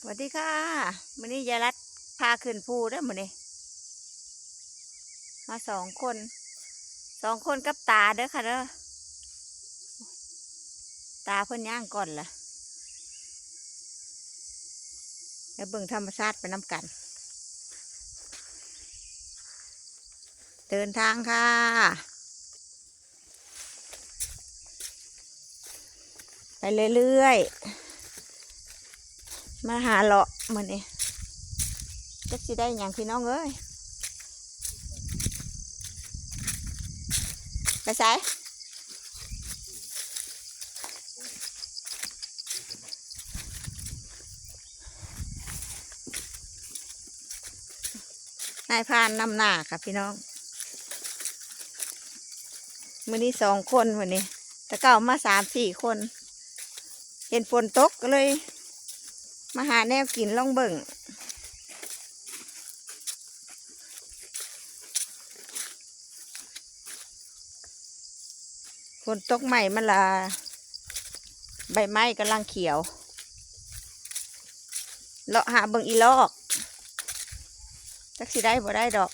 สวัสดีค่ะมือนี้ยายรัดพาขึ้นภูเด้อมื้อนี้มาสองคนสองคนกับตาเด้อค่ะเด้อตาเพิ่นย่างก่อนล่ะแล้วเบิ่งธรรมชาติไปน้ำกัน เดินทางค่ะ ไปเรื่อยๆ มาหาเลาะมันนี่จะสิได้อย่างพี่น้องเอ้ยไปใส่นายพานนำหน้าค่ะพี่น้องมือนี้สองคนวันนี้แต่เก่ามาสามสี่คน เห็นฝนตกก็เลย มาหาแนวกินล่องเบิ่งฝนตกใหม่มันละใบไม้กำลังเขียว เลาะหาเบิ่งอีลอกจักสิได้บ่ได้ดอก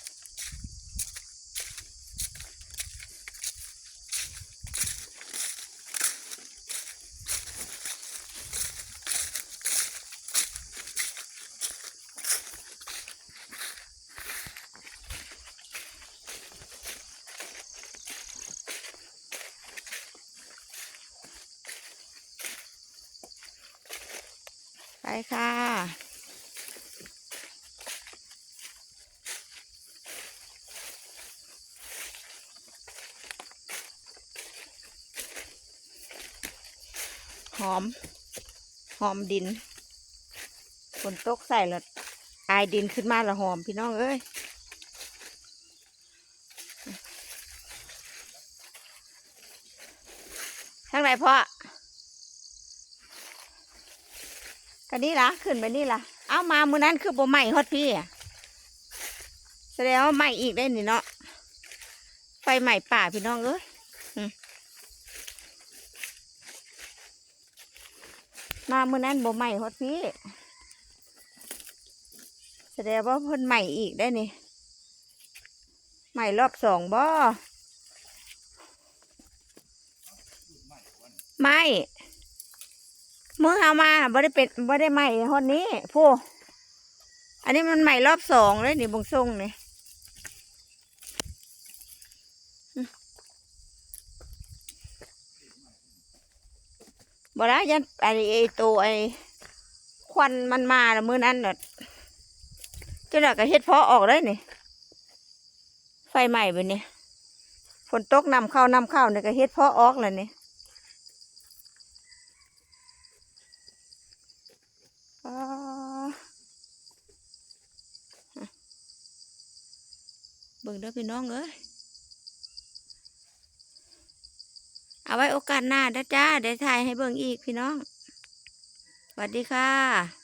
ค่ะ หอม หอมดินฝนตกใส่แล้วอายดินขึ้นมาและหอมพี่น้องเอ้ยทางไหนพ่อ กันนี่ละขึ้นไปนี่ละเอามามือนั้นคือบ่ใหม่ฮอดพี่แสดงว่าใหม่อีกได้นี่เนาะไฟใหม่ป่าพี่น้องเอ้ยมมามือนั้นบ่ใหม่ฮอดพี่แสดงว่าเพิ่นใหม่อีกได้นี่ใหม่รอบสองบ่ไม่ มือเอามาบ่ได้เป็นบ่ได้ใหม่ฮอดนี้ผู้อันนี้มันใหม่รอบสองเลยนี่บงทรงนี่บ่ได้ยันไอไอตัวไอควันมันมาล้วมือนั้นน่ะเจ้าหน้าก็เฮ็ดเพาะออกเลยนี่ไฟใหม่ไปนี่ฝนตกนำเข้านำเข้าเนี่ยก็เฮ็ดเพาะออกแล้วนี่ อ่า เบิ่งเด้อพี่น้องเอ้ยเอาไว้โอกาสหน้าด้จ้าได้ถ่ายให้เบิ่งอีกพี่น้องสวัสดีค่ะ